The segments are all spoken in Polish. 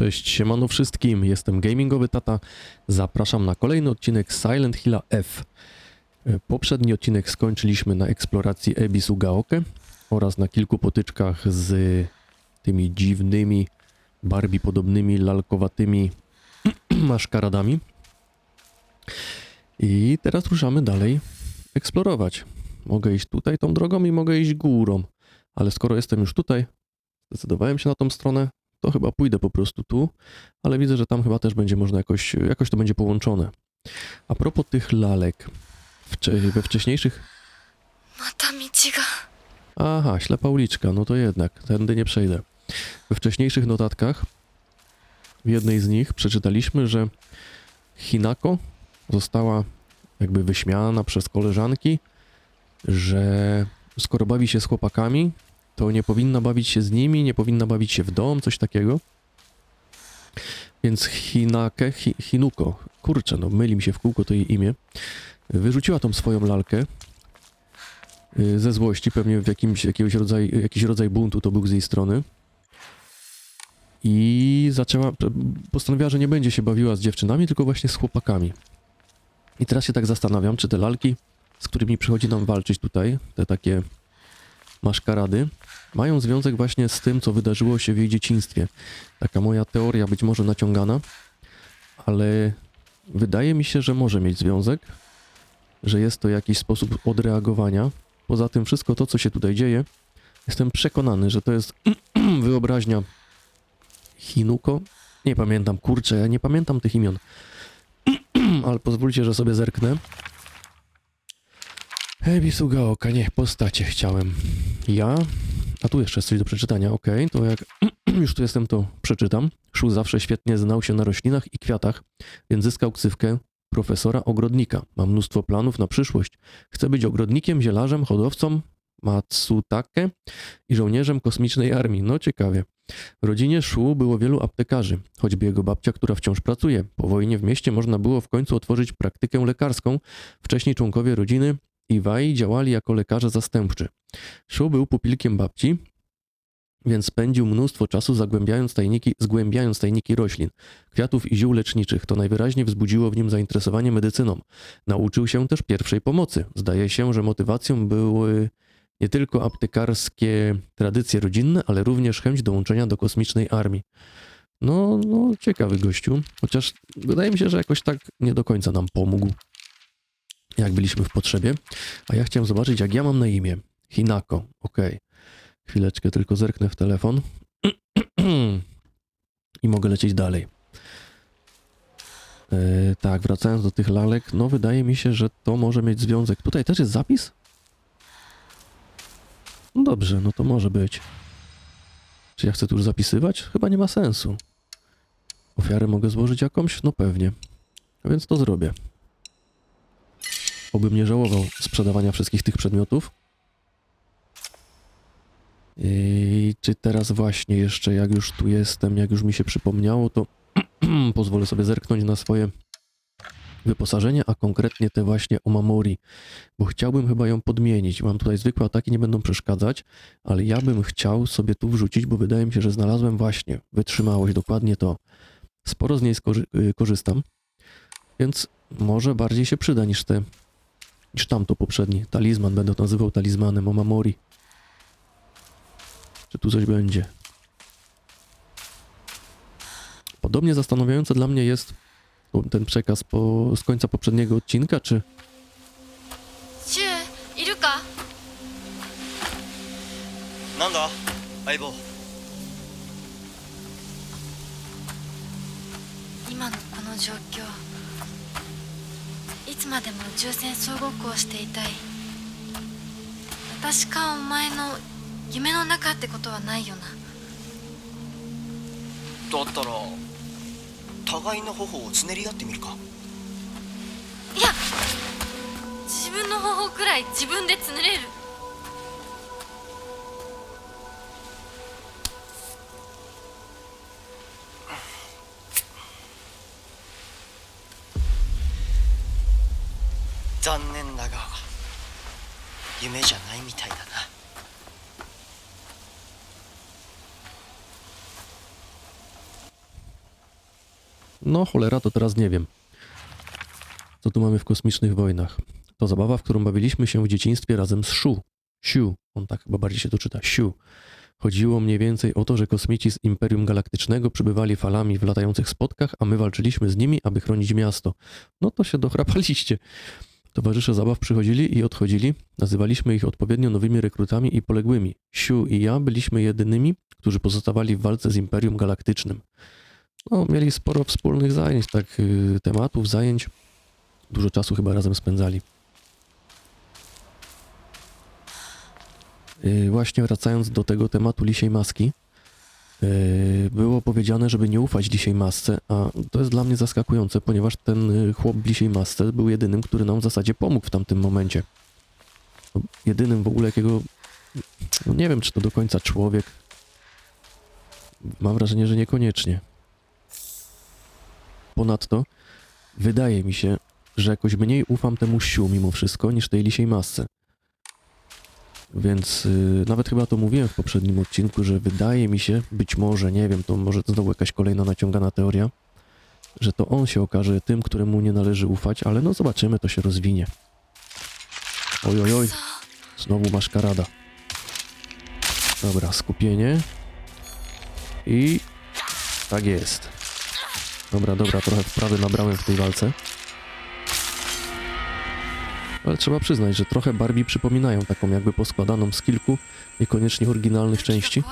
Cześć, siemano wszystkim, jestem Gamingowy Tata. Zapraszam na kolejny odcinek Silent Hilla F. E, Poprzedni odcinek skończyliśmy na eksploracji Ebisu Gaoke oraz na kilku potyczkach z tymi dziwnymi, Barbie podobnymi, lalkowatymi maszkaradami. I teraz ruszamy dalej eksplorować. Mogę iść tutaj tą drogą i mogę iść górą, ale skoro jestem już tutaj, zdecydowałem się na tą stronę, to chyba pójdę po prostu tu, ale widzę, że tam chyba też będzie można jakoś, jakoś to będzie połączone. A propos tych lalek, we wcześniejszych... Aha, ślepa uliczka, no to jednak, tędy nie przejdę. We wcześniejszych notatkach, w jednej z nich przeczytaliśmy, że Hinako została jakby wyśmiana przez koleżanki, że skoro bawi się z chłopakami, to nie powinna bawić się z nimi, nie powinna bawić się w dom, coś takiego. Więc Hinake, hi, Hinuko, kurczę, no myli mi się w kółko to jej imię, wyrzuciła tą swoją lalkę y, ze złości, pewnie w jakimś, jakiegoś rodzaju, jakiś rodzaj buntu to był z jej strony. I zaczęła, postanowiła, że nie będzie się bawiła z dziewczynami, tylko właśnie z chłopakami. I teraz się tak zastanawiam, czy te lalki, z którymi przychodzi nam walczyć tutaj, te takie maszkarady, mają związek właśnie z tym, co wydarzyło się w jej dzieciństwie. Taka moja teoria, być może naciągana, ale wydaje mi się, że może mieć związek, że jest to jakiś sposób odreagowania. Poza tym, wszystko to, co się tutaj dzieje, jestem przekonany, że to jest wyobraźnia Hinuko. Nie pamiętam, kurczę, ja nie pamiętam tych imion. ale pozwólcie, że sobie zerknę. Ebisugaoka, niech postacie chciałem. Ja, a tu jeszcze coś do przeczytania, okej, to jak już tu jestem, to przeczytam. Szu zawsze świetnie znał się na roślinach i kwiatach, więc zyskał ksywkę profesora ogrodnika. Ma mnóstwo planów na przyszłość. Chce być ogrodnikiem, zielarzem, hodowcą Matsutake i żołnierzem kosmicznej armii. No ciekawie. W rodzinie Shu było wielu aptekarzy, choćby jego babcia, która wciąż pracuje. Po wojnie w mieście można było w końcu otworzyć praktykę lekarską. Wcześniej członkowie rodziny Iwai działali jako lekarze zastępczy. Shu był pupilkiem babci, więc spędził mnóstwo czasu zagłębiając tajniki, zgłębiając tajniki roślin, kwiatów i ziół leczniczych. To najwyraźniej wzbudziło w nim zainteresowanie medycyną. Nauczył się też pierwszej pomocy. Zdaje się, że motywacją były nie tylko aptekarskie tradycje rodzinne, ale również chęć dołączenia do kosmicznej armii. No, no, ciekawy gościu. Chociaż wydaje mi się, że jakoś tak nie do końca nam pomógł, jak byliśmy w potrzebie. A ja chciałem zobaczyć, jak ja mam na imię. Hinako, okej. Chwileczkę, tylko zerknę w telefon. I mogę lecieć dalej. E, tak, wracając do tych lalek, no wydaje mi się, że to może mieć związek. Tutaj też jest zapis? No dobrze, no to może być. Czy ja chcę tu już zapisywać? Chyba nie ma sensu. Ofiarę mogę złożyć jakąś? No pewnie. Więc to zrobię. Obym nie żałował sprzedawania wszystkich tych przedmiotów. I czy teraz właśnie jeszcze, jak już tu jestem, jak już mi się przypomniało, to pozwolę sobie zerknąć na swoje wyposażenie, a konkretnie te właśnie Omamori, bo chciałbym chyba ją podmienić. Mam tutaj zwykłe ataki, nie będą przeszkadzać, ale ja bym chciał sobie tu wrzucić, bo wydaje mi się, że znalazłem właśnie wytrzymałość, dokładnie to. Sporo z niej skorzy- y, korzystam, więc może bardziej się przyda niż te, niż tamto poprzedni. Talizman, będę to nazywał talizmanem Omamori. Czy tu coś będzie? Podobnie zastanawiające dla mnie jest ten przekaz po, z końca poprzedniego odcinka, czy シュウいるかなんだ相棒今のこの状況い つまでも宇宙船総合校していたい。私かお前の夢の中ってことはないよな。だったら互いの頬をつねり合ってみるか。いや自分の方法くらい自分でつねれる残念だが夢じゃないみたいだな No cholera, to teraz nie wiem. Co tu mamy w kosmicznych wojnach? To zabawa, w którą bawiliśmy się w dzieciństwie razem z Shu. Siu, on tak chyba bardziej się to czyta, Siu. Chodziło mniej więcej o to, że kosmici z Imperium Galaktycznego przybywali falami w latających spotkach, a my walczyliśmy z nimi, aby chronić miasto. No to się dochrapaliście. Towarzysze zabaw przychodzili i odchodzili. Nazywaliśmy ich odpowiednio nowymi rekrutami i poległymi. Siu i ja byliśmy jedynymi, którzy pozostawali w walce z Imperium Galaktycznym. No, mieli sporo wspólnych zajęć, tak, y, tematów, zajęć. Dużo czasu chyba razem spędzali. Y, Właśnie wracając do tego tematu lisiej maski, było powiedziane, żeby nie ufać lisiej masce, a to jest dla mnie zaskakujące, ponieważ ten y, chłop w lisiej masce był jedynym, który nam w zasadzie pomógł w tamtym momencie. Jedynym w ogóle jakiego, no nie wiem czy to do końca człowiek. Mam wrażenie, że niekoniecznie. Ponadto wydaje mi się, że jakoś mniej ufam temu siu mimo wszystko niż tej lisiej masce. Więc y, nawet chyba to mówiłem w poprzednim odcinku, że wydaje mi się, być może, nie wiem, to może znowu jakaś kolejna naciągana teoria, że to on się okaże tym, któremu nie należy ufać, ale no zobaczymy, to się rozwinie. Oj, oj, oj, さ znowu maszkarada. Dobra, skupienie. I tak jest. Dobra, dobra, trochę wprawy nabrałem w tej walce ale trzeba przyznać, że trochę Barbie przypominają taką jakby poskładaną z kilku niekoniecznie oryginalnych części.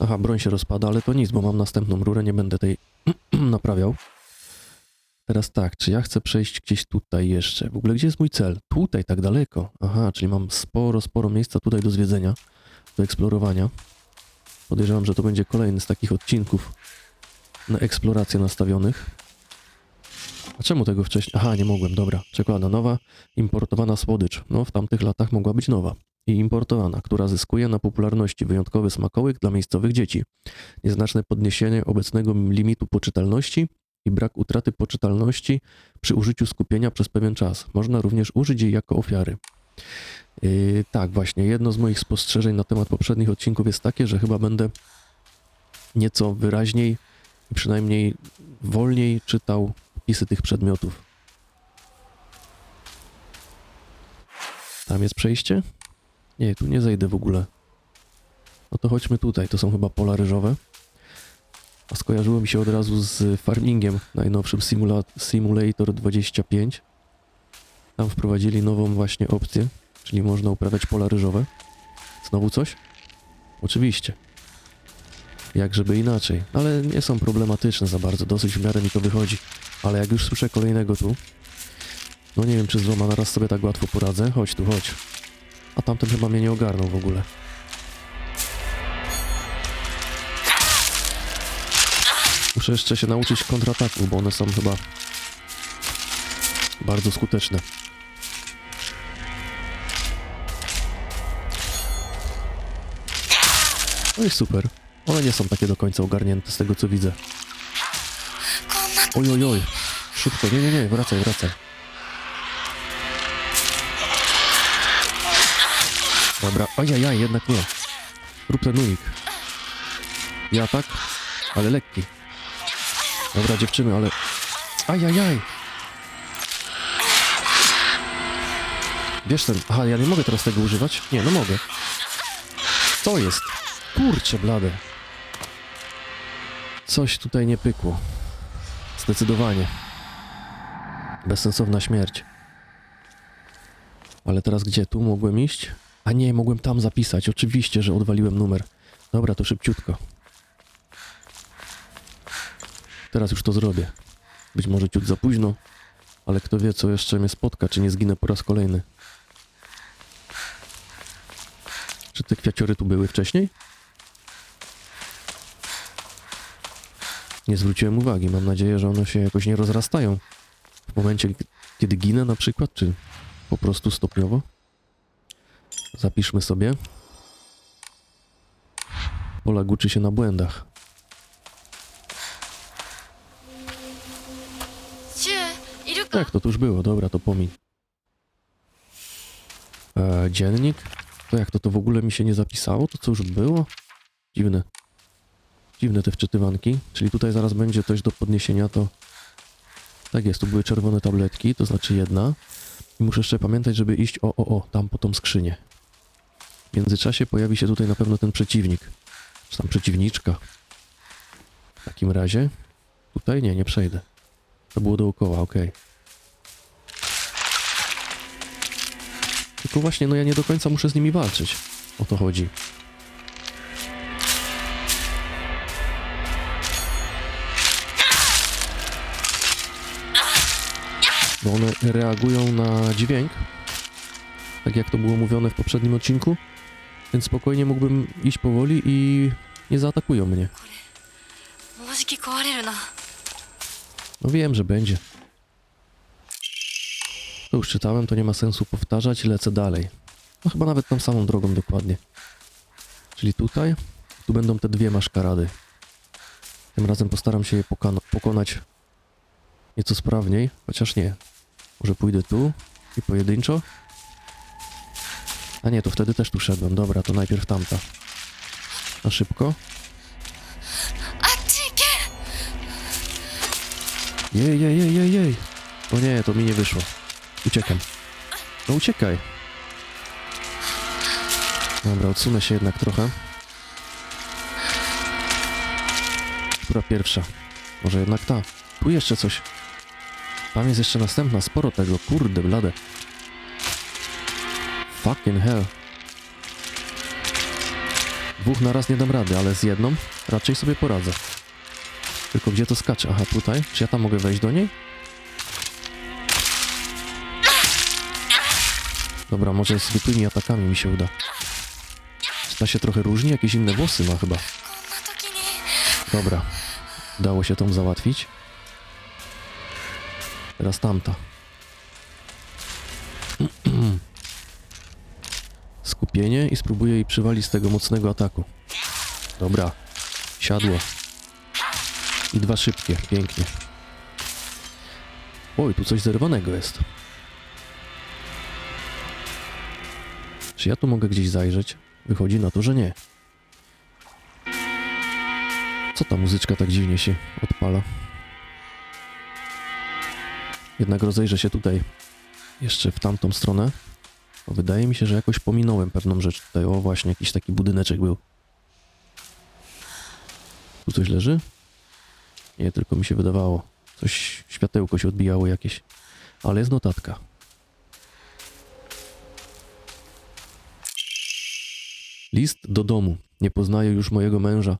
Aha, broń się rozpada, ale to nic, bo mam następną rurę, nie będę tej naprawiał. Teraz tak, czy ja chcę przejść gdzieś tutaj jeszcze? W ogóle gdzie jest mój cel? Tutaj, tak daleko. Aha, czyli mam sporo, sporo miejsca tutaj do zwiedzenia, do eksplorowania. Podejrzewam, że to będzie kolejny z takich odcinków na eksplorację nastawionych. A czemu tego wcześniej? Aha, nie mogłem, dobra. Czekolada nowa, importowana słodycz. No, w tamtych latach mogła być nowa i importowana, która zyskuje na popularności wyjątkowy smakołyk dla miejscowych dzieci, nieznaczne podniesienie obecnego limitu poczytalności i brak utraty poczytalności przy użyciu skupienia przez pewien czas. Można również użyć jej jako ofiary. Yy, tak, właśnie. Jedno z moich spostrzeżeń na temat poprzednich odcinków jest takie, że chyba będę nieco wyraźniej i przynajmniej wolniej czytał opisy tych przedmiotów. Tam jest przejście? Nie, tu nie zejdę w ogóle. No to chodźmy tutaj, to są chyba pola ryżowe. A skojarzyło mi się od razu z farmingiem najnowszym Simula Simulator 25. Tam wprowadzili nową właśnie opcję, czyli można uprawiać pola ryżowe. Znowu coś? Oczywiście. Jak żeby inaczej, ale nie są problematyczne za bardzo, dosyć w miarę mi to wychodzi. Ale jak już słyszę kolejnego tu, no nie wiem czy z dwoma naraz sobie tak łatwo poradzę. Chodź tu, chodź. A tamten chyba mnie nie ogarnął w ogóle. Muszę jeszcze się nauczyć kontrataku, bo one są chyba bardzo skuteczne. No i super. One nie są takie do końca ogarnięte z tego co widzę. Oj, oj, oj. Szybko, nie, nie, nie, wracaj, wracaj. Dobra, ojajaj, jednak nie. Rób ten unik. Ja tak, ale lekki. Dobra, dziewczyny, ale... Ajajaj! Wiesz ten... Aha, ja nie mogę teraz tego używać? Nie, no mogę. To jest? Kurczę blade. Coś tutaj nie pykło. Zdecydowanie. Bezsensowna śmierć. Ale teraz gdzie? Tu mogłem iść? A nie, mogłem tam zapisać. Oczywiście, że odwaliłem numer. Dobra, to szybciutko. Teraz już to zrobię. Być może ciut za późno, ale kto wie, co jeszcze mnie spotka, czy nie zginę po raz kolejny. Czy te kwiaciory tu były wcześniej? nie zwróciłem uwagi. Mam nadzieję, że one się jakoś nie rozrastają w momencie, kiedy ginę na przykład, czy po prostu stopniowo. Zapiszmy sobie. Polak uczy się na błędach. Tak, to, to już było, dobra, to pomin. E, dziennik? To jak to, to w ogóle mi się nie zapisało? To co już było? Dziwne. Dziwne te wczytywanki. Czyli tutaj zaraz będzie coś do podniesienia, to... Tak jest, tu były czerwone tabletki, to znaczy jedna. I muszę jeszcze pamiętać, żeby iść o, o, o, tam po tą skrzynię. W międzyczasie pojawi się tutaj na pewno ten przeciwnik. Czy tam przeciwniczka. W takim razie... Tutaj nie, nie przejdę. To było dookoła, okej. Tylko właśnie, no ja nie do końca muszę z nimi walczyć. O to chodzi. one reagują na dźwięk, tak jak to było mówione w poprzednim odcinku, więc spokojnie mógłbym iść powoli i nie zaatakują mnie. No. no wiem, że będzie. To już czytałem, to nie ma sensu powtarzać, lecę dalej. No chyba nawet tą samą drogą dokładnie. Czyli tutaj, tu będą te dwie maszkarady. Tym razem postaram się je pokonać nieco sprawniej, chociaż nie. Może pójdę tu i pojedynczo? A nie, to wtedy też tu szedłem. Dobra, to najpierw tamta. A szybko? Jej, jej, jej, jej, jej. O nie, to mi nie wyszło. Uciekam. No uciekaj. Dobra, odsunę się jednak trochę. Która pierwsza? Może jednak ta. Tu jeszcze coś. Tam jest jeszcze następna, sporo tego, kurde blade. Fucking hell. Dwóch na raz nie dam rady, ale z jedną raczej sobie poradzę. Tylko gdzie to skacze? Aha, tutaj. Czy ja tam mogę wejść do niej? Dobra, może z zwykłymi atakami mi się uda. Ta się trochę różni, jakieś inne włosy ma chyba. Dobra, dało się tą załatwić. Teraz tamta. Skupienie i spróbuję jej przywalić z tego mocnego ataku. Dobra. Siadło. I dwa szybkie. Pięknie. Oj, tu coś zerwanego jest. Czy ja tu mogę gdzieś zajrzeć? Wychodzi na to, że nie. Co ta muzyczka tak dziwnie się odpala? Jednak rozejrzę się tutaj jeszcze w tamtą stronę. Bo wydaje mi się, że jakoś pominąłem pewną rzecz tutaj. O, właśnie, jakiś taki budyneczek był. Tu coś leży? Nie, tylko mi się wydawało. Coś, światełko się odbijało jakieś. Ale jest notatka. List do domu. Nie poznaję już mojego męża.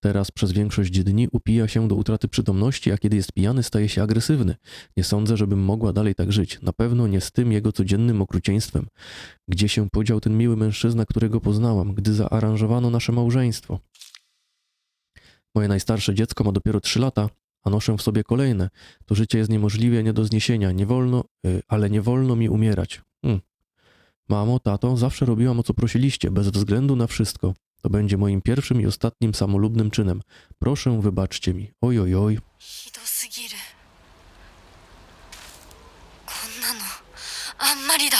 Teraz przez większość dni upija się do utraty przytomności, a kiedy jest pijany, staje się agresywny. Nie sądzę, żebym mogła dalej tak żyć. Na pewno nie z tym jego codziennym okrucieństwem. Gdzie się podział ten miły mężczyzna, którego poznałam, gdy zaaranżowano nasze małżeństwo? Moje najstarsze dziecko ma dopiero trzy lata, a noszę w sobie kolejne. To życie jest niemożliwie nie do zniesienia. Nie wolno, y, ale nie wolno mi umierać. Hmm. Mamo, tato, zawsze robiłam o co prosiliście, bez względu na wszystko. To będzie moim pierwszym i ostatnim samolubnym czynem. Proszę, wybaczcie mi. Oj, oj, oj. ひどすぎるこんなのあんまりだ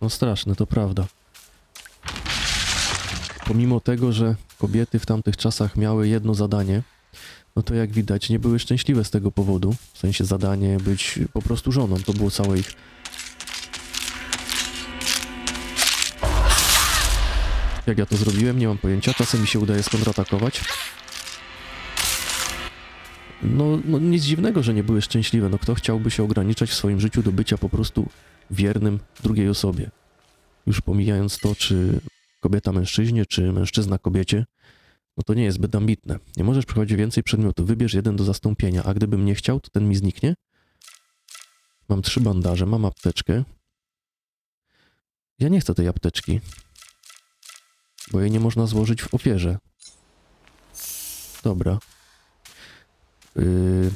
No straszne, to prawda. Pomimo tego, że kobiety w tamtych czasach miały jedno zadanie, no to jak widać nie były szczęśliwe z tego powodu. W sensie zadanie być po prostu żoną. To było całe ich... Jak ja to zrobiłem, nie mam pojęcia. Czasem mi się udaje skontratakować. No, no nic dziwnego, że nie były szczęśliwe. No kto chciałby się ograniczać w swoim życiu do bycia po prostu wiernym drugiej osobie? Już pomijając to, czy kobieta mężczyźnie, czy mężczyzna kobiecie, no to nie jest zbyt ambitne. Nie możesz przychodzić więcej przedmiotów, wybierz jeden do zastąpienia, a gdybym nie chciał, to ten mi zniknie. Mam trzy bandaże, mam apteczkę. Ja nie chcę tej apteczki, bo jej nie można złożyć w ofierze. Dobra. Yy...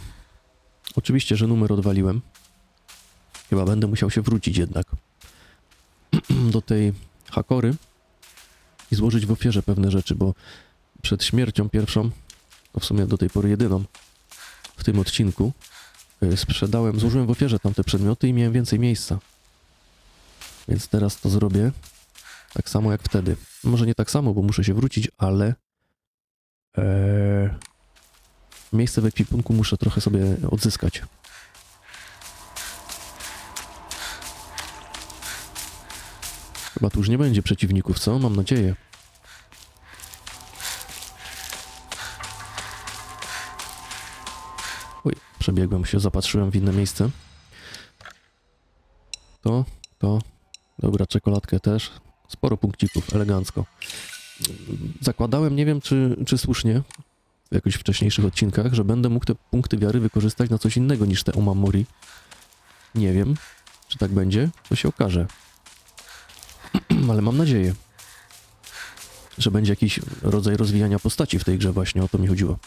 Oczywiście, że numer odwaliłem. Chyba będę musiał się wrócić jednak do tej hakory i złożyć w ofierze pewne rzeczy, bo przed śmiercią pierwszą, to w sumie do tej pory jedyną w tym odcinku, y, sprzedałem, złożyłem w ofierze tamte przedmioty i miałem więcej miejsca. Więc teraz to zrobię tak samo jak wtedy. Może nie tak samo, bo muszę się wrócić, ale Eee, miejsce w ekwipunku muszę trochę sobie odzyskać. Chyba tu już nie będzie przeciwników, co? Mam nadzieję. Oj, przebiegłem się, zapatrzyłem w inne miejsce. To, to. Dobra, czekoladkę też. Sporo punkcików, elegancko. Zakładałem, nie wiem czy, czy słusznie, w jakichś wcześniejszych odcinkach, że będę mógł te punkty wiary wykorzystać na coś innego niż te Omamori. Nie wiem, czy tak będzie, to się okaże. Ale mam nadzieję, że będzie jakiś rodzaj rozwijania postaci w tej grze właśnie, o to mi chodziło.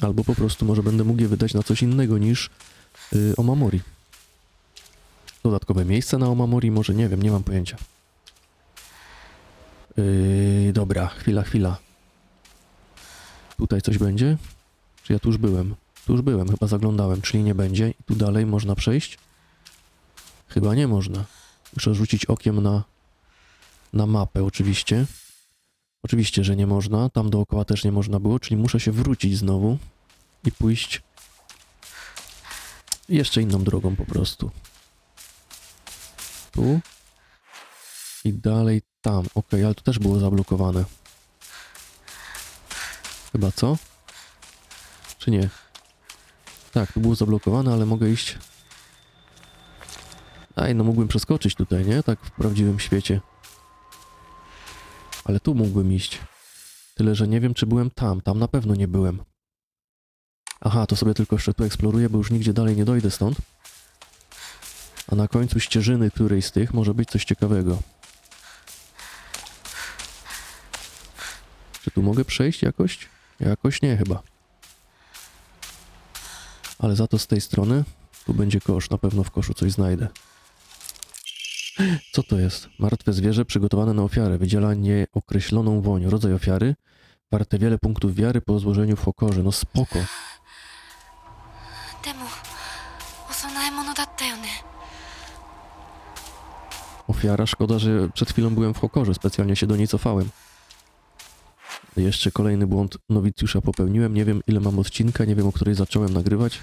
Albo po prostu może będę mógł je wydać na coś innego niż yy, Omamori. Dodatkowe miejsce na Omamori, może nie wiem, nie mam pojęcia. Yy, dobra, chwila, chwila. Tutaj coś będzie? Czy ja tu już byłem? Tu już byłem, chyba zaglądałem, czyli nie będzie. I tu dalej można przejść? Chyba nie można. Muszę rzucić okiem na, na mapę, oczywiście. Oczywiście, że nie można. Tam dookoła też nie można było, czyli muszę się wrócić znowu i pójść jeszcze inną drogą po prostu. Tu i dalej tam. Ok, ale to też było zablokowane. Chyba co? Czy nie? Tak, tu było zablokowane, ale mogę iść. Aj, no mógłbym przeskoczyć tutaj, nie? Tak w prawdziwym świecie. Ale tu mógłbym iść. Tyle, że nie wiem, czy byłem tam. Tam na pewno nie byłem. Aha, to sobie tylko jeszcze tu eksploruję, bo już nigdzie dalej nie dojdę stąd. A na końcu ścieżyny której z tych może być coś ciekawego. Czy tu mogę przejść jakoś? Jakoś nie chyba. Ale za to z tej strony tu będzie kosz. Na pewno w koszu coś znajdę. Co to jest? Martwe zwierzę przygotowane na ofiarę. Wydziela nieokreśloną woń. Rodzaj ofiary. Warte wiele punktów wiary po złożeniu w hokorze. No spoko. Ofiara. Szkoda, że przed chwilą byłem w hokorze. Specjalnie się do niej cofałem. Jeszcze kolejny błąd nowicjusza popełniłem. Nie wiem ile mam odcinka. Nie wiem o której zacząłem nagrywać.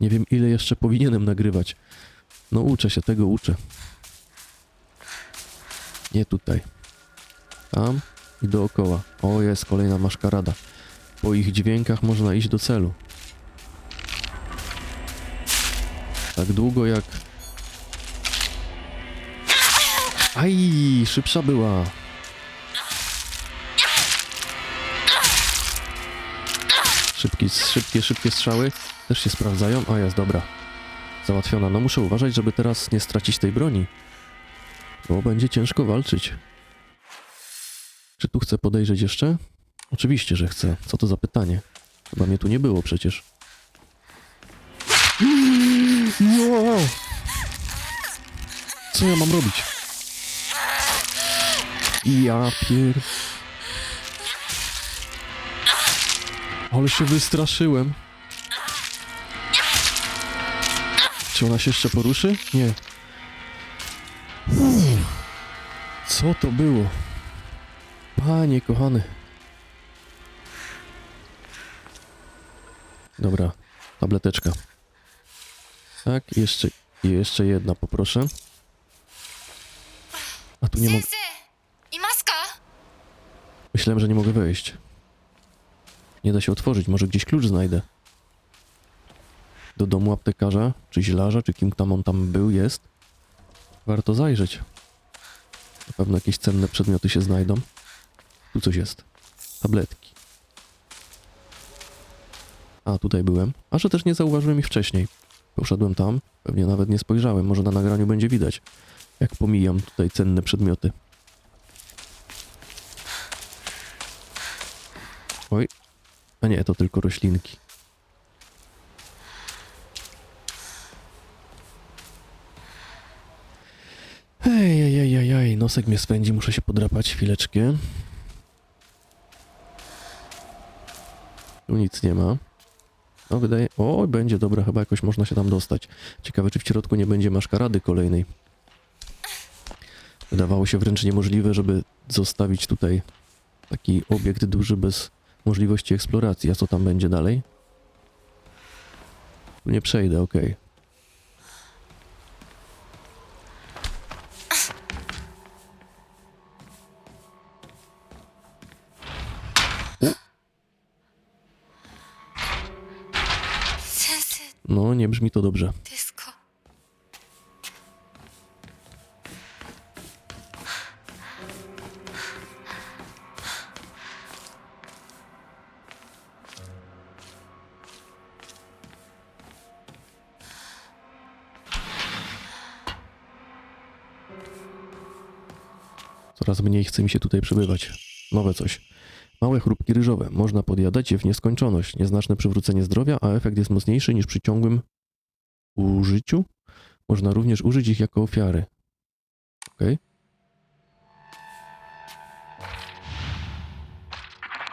Nie wiem ile jeszcze powinienem nagrywać. No uczę się, tego uczę. Nie tutaj. Tam i dookoła. O, jest kolejna maszkarada. Po ich dźwiękach można iść do celu. Tak długo jak... Aj, szybsza była. Szybki, szybkie, szybkie strzały też się sprawdzają. A jest, dobra. Załatwiona. No muszę uważać, żeby teraz nie stracić tej broni. Bo będzie ciężko walczyć. Czy tu chcę podejrzeć jeszcze? Oczywiście, że chcę. Co to za pytanie? Chyba mnie tu nie było przecież. No! Co ja mam robić? Ja pier... Ale się wystraszyłem. Czy ona się jeszcze poruszy? Nie. Co to było? Panie kochany. Dobra, tableteczka. Tak, jeszcze, jeszcze jedna poproszę. A tu nie 先 mogę. Myślałem, że nie mogę wejść. Nie da się otworzyć, może gdzieś klucz znajdę. Do domu aptekarza, czy źlarza, czy kim tam on tam był, jest. Warto zajrzeć. Na pewno jakieś cenne przedmioty się znajdą. Tu coś jest. Tabletki. A, tutaj byłem. A że też nie zauważyłem ich wcześniej. Poszedłem tam, pewnie nawet nie spojrzałem, może na nagraniu będzie widać, jak pomijam tutaj cenne przedmioty. Oj. A nie, to tylko roślinki. Ej, ej, ej, ej, ej, nosek mnie spędzi, muszę się podrapać chwileczkę. Tu nic nie ma. No wydaje... O, będzie, dobra, chyba jakoś można się tam dostać. Ciekawe, czy w środku nie będzie maszkarady kolejnej. Wydawało się wręcz niemożliwe, żeby zostawić tutaj taki obiekt duży bez możliwości eksploracji. A co tam będzie dalej? Nie przejdę, 生 No, nie brzmi to dobrze. Coraz mniej chce mi się tutaj przebywać. Nowe coś. Małe chrupki ryżowe. Można podjadać je w nieskończoność. Nieznaczne przywrócenie zdrowia, a efekt jest mocniejszy niż przy ciągłym użyciu. Można również użyć ich jako ofiary. Ok.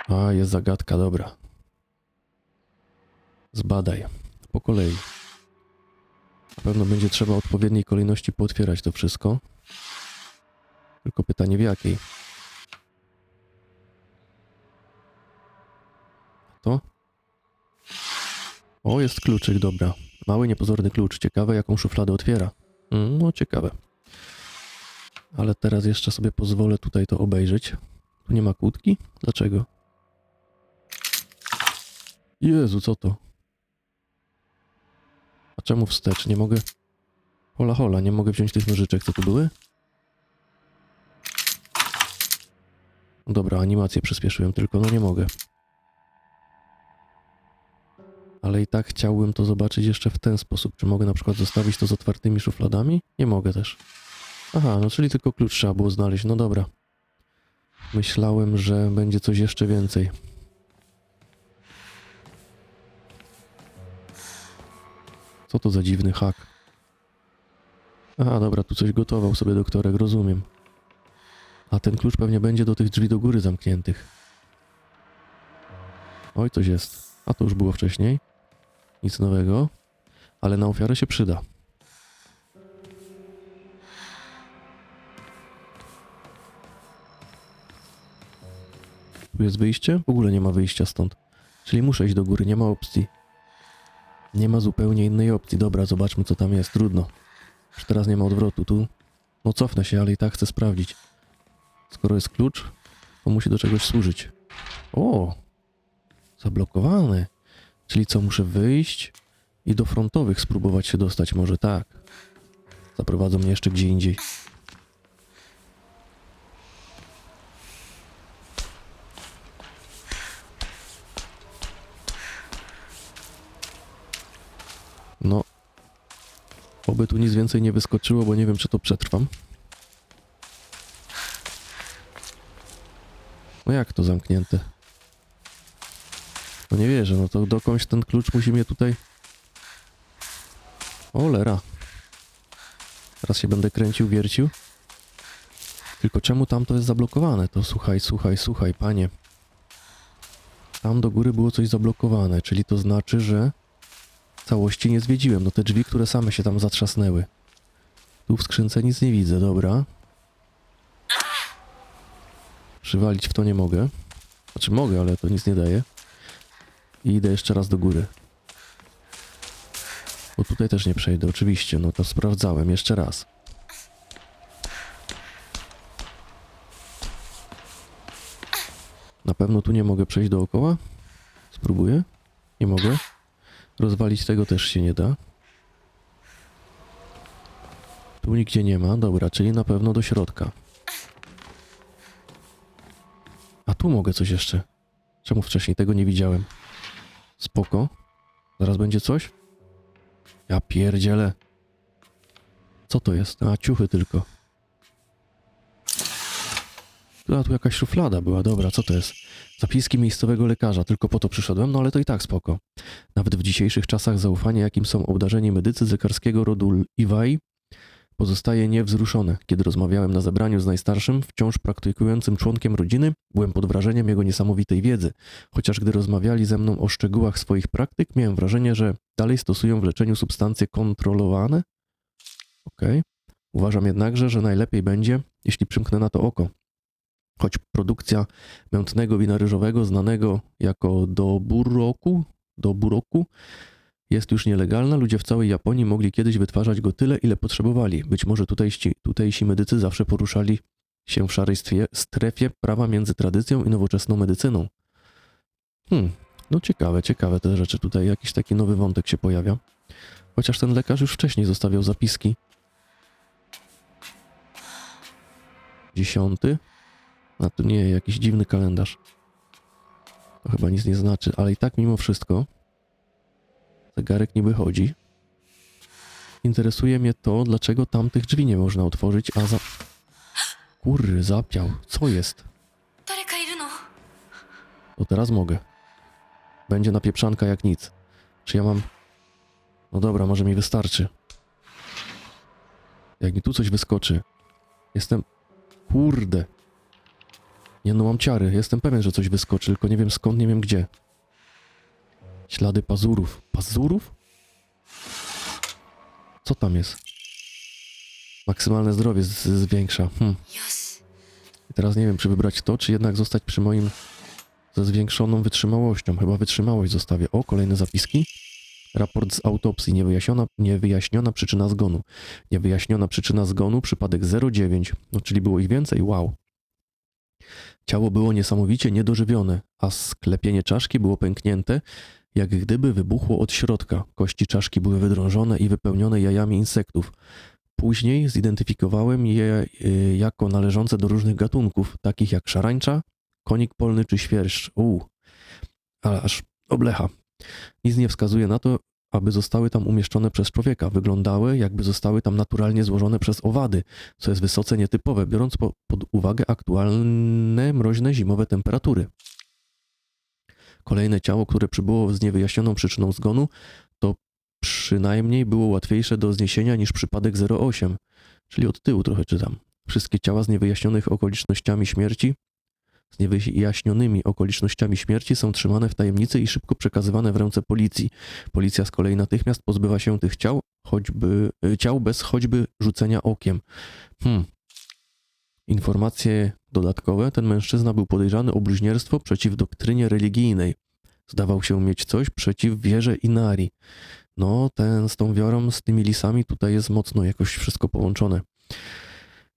A, jest zagadka, dobra. Zbadaj. Po kolei. Na pewno będzie trzeba odpowiedniej kolejności pootwierać to wszystko. Tylko pytanie w jakiej? To? O, jest kluczyk, dobra. Mały, niepozorny klucz. Ciekawe, jaką szufladę otwiera. Mm, No, ciekawe. Ale teraz jeszcze sobie pozwolę tutaj to obejrzeć. Tu nie ma kłódki? Dlaczego? Jezu, co to? A czemu wstecz? Nie mogę... Hola, hola, nie mogę wziąć tych nożyczek, co tu były? Dobra, animację przyspieszyłem, tylko no nie mogę. Ale i tak chciałbym to zobaczyć jeszcze w ten sposób. Czy mogę na przykład zostawić to z otwartymi szufladami? Nie mogę też. Aha, no czyli tylko klucz trzeba było znaleźć. No dobra. Myślałem, że będzie coś jeszcze więcej. Co to za dziwny hak? Aha, dobra, tu coś gotował sobie doktorek, rozumiem. Ten klucz pewnie będzie do tych drzwi do góry zamkniętych. Oj, coś jest. A to już było wcześniej. Nic nowego. Ale na ofiarę się przyda. Tu jest wyjście? W ogóle nie ma wyjścia stąd. Czyli muszę iść do góry, nie ma opcji. Nie ma zupełnie innej opcji. Dobra, zobaczmy co tam jest. Trudno. Już teraz nie ma odwrotu. Tu. No cofnę się, ale i tak chcę sprawdzić. Skoro jest klucz, to musi do czegoś służyć. O! Zablokowane. Czyli co, muszę wyjść i do frontowych spróbować się dostać? Może tak. Zaprowadzą mnie jeszcze gdzie indziej. No. Oby tu nic więcej nie wyskoczyło, bo nie wiem, czy to przetrwam. Jak to zamknięte? No nie wierzę, no to dokądś ten klucz musi mnie tutaj... Olera. Teraz się będę kręcił, wiercił. Tylko czemu tam to jest zablokowane? To słuchaj, słuchaj, słuchaj, panie. Tam do góry było coś zablokowane, czyli to znaczy, że całości nie zwiedziłem. No te drzwi, które same się tam zatrzasnęły. Tu w skrzynce nic nie widzę, dobra. Przywalić w to nie mogę. Znaczy mogę, ale to nic nie daje. I idę jeszcze raz do góry. Bo tutaj też nie przejdę, oczywiście. No to sprawdzałem jeszcze raz. Na pewno tu nie mogę przejść dookoła? Spróbuję. Nie mogę. Rozwalić tego też się nie da. Tu nigdzie nie ma. Dobra, czyli na pewno do środka. A tu mogę coś jeszcze. Czemu wcześniej tego nie widziałem? Spoko. Zaraz będzie coś? Ja pierdzielę. Co to jest? A, ciuchy tylko. A, tu jakaś szuflada była, dobra, co to jest? Zapiski miejscowego lekarza, tylko po to przyszedłem, no ale to i tak spoko. Nawet w dzisiejszych czasach zaufanie, jakim są obdarzeni medycy z lekarskiego rodu Iwai, pozostaje niewzruszone. Kiedy rozmawiałem na zebraniu z najstarszym, wciąż praktykującym członkiem rodziny, byłem pod wrażeniem jego niesamowitej wiedzy. Chociaż gdy rozmawiali ze mną o szczegółach swoich praktyk, miałem wrażenie, że dalej stosują w leczeniu substancje kontrolowane. Okej. Uważam jednakże, że najlepiej będzie, jeśli przymknę na to oko. Choć produkcja mętnego wina ryżowego, znanego jako do buroku, do buroku, jest już nielegalna, ludzie w całej Japonii mogli kiedyś wytwarzać go tyle, ile potrzebowali. Być może tutejsi, tutejsi medycy zawsze poruszali się w szarej strefie, prawa między tradycją i nowoczesną medycyną. Hmm, no ciekawe, ciekawe te rzeczy. Tutaj jakiś taki nowy wątek się pojawia. Chociaż ten lekarz już wcześniej zostawiał zapiski. Dziesiąty. A tu nie, jakiś dziwny kalendarz. To chyba nic nie znaczy, ale i tak mimo wszystko Zegarek nie wychodzi. Interesuje mnie to, dlaczego tamtych drzwi nie można otworzyć, a za... Kurry, zapiał. Co jest? To teraz mogę. Będzie napieprzanka jak nic. Czy ja mam... No dobra, może mi wystarczy. Jak mi tu coś wyskoczy. Jestem... Kurde. Nie no, mam ciary. Jestem pewien, że coś wyskoczy, tylko nie wiem skąd, nie wiem gdzie. Ślady pazurów. Pazurów? Co tam jest? Maksymalne zdrowie zwiększa. Hm. I teraz nie wiem, czy wybrać to, czy jednak zostać przy moim ze zwiększoną wytrzymałością. Chyba wytrzymałość zostawię. O, kolejne zapiski. Raport z autopsji. Niewyjaśniona, niewyjaśniona przyczyna zgonu. Niewyjaśniona przyczyna zgonu, przypadek 09. No, czyli było ich więcej. Wow. Ciało było niesamowicie niedożywione, a sklepienie czaszki było pęknięte, jak gdyby wybuchło od środka. Kości czaszki były wydrążone i wypełnione jajami insektów. Później zidentyfikowałem je y, jako należące do różnych gatunków, takich jak szarańcza, konik polny czy świerszcz. Uuu, ale aż oblecha. Nic nie wskazuje na to, aby zostały tam umieszczone przez człowieka. Wyglądały, jakby zostały tam naturalnie złożone przez owady, co jest wysoce nietypowe, biorąc po, pod uwagę aktualne mroźne zimowe temperatury. Kolejne ciało, które przybyło z niewyjaśnioną przyczyną zgonu, to przynajmniej było łatwiejsze do zniesienia niż przypadek 08, czyli od tyłu trochę czytam. Wszystkie ciała z niewyjaśnionych okolicznościami śmierci, z niewyjaśnionymi okolicznościami śmierci są trzymane w tajemnicy i szybko przekazywane w ręce policji. Policja z kolei natychmiast pozbywa się tych ciał, choćby, y, ciał bez choćby rzucenia okiem. Hmm. Informacje dodatkowe. Ten mężczyzna był podejrzany o bluźnierstwo przeciw doktrynie religijnej. Zdawał się mieć coś przeciw wierze Inari. No, ten z tą wiarą, z tymi lisami tutaj jest mocno jakoś wszystko połączone.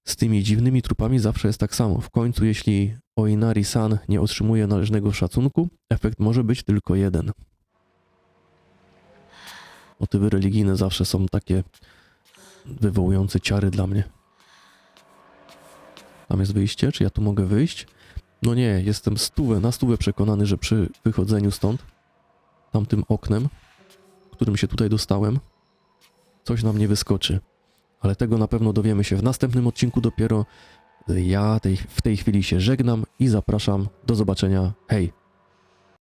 Z tymi dziwnymi trupami zawsze jest tak samo. W końcu, jeśli Oinari-san nie otrzymuje należnego szacunku, efekt może być tylko jeden. Motywy religijne zawsze są takie wywołujące ciary dla mnie. Tam jest wyjście? Czy ja tu mogę wyjść? No nie, jestem stówę, na stówę przekonany, że przy wychodzeniu stąd, tamtym oknem, którym się tutaj dostałem, coś nam nie wyskoczy. Ale tego na pewno dowiemy się w następnym odcinku dopiero. Ja tej, w tej chwili się żegnam i zapraszam. Do zobaczenia. Hej!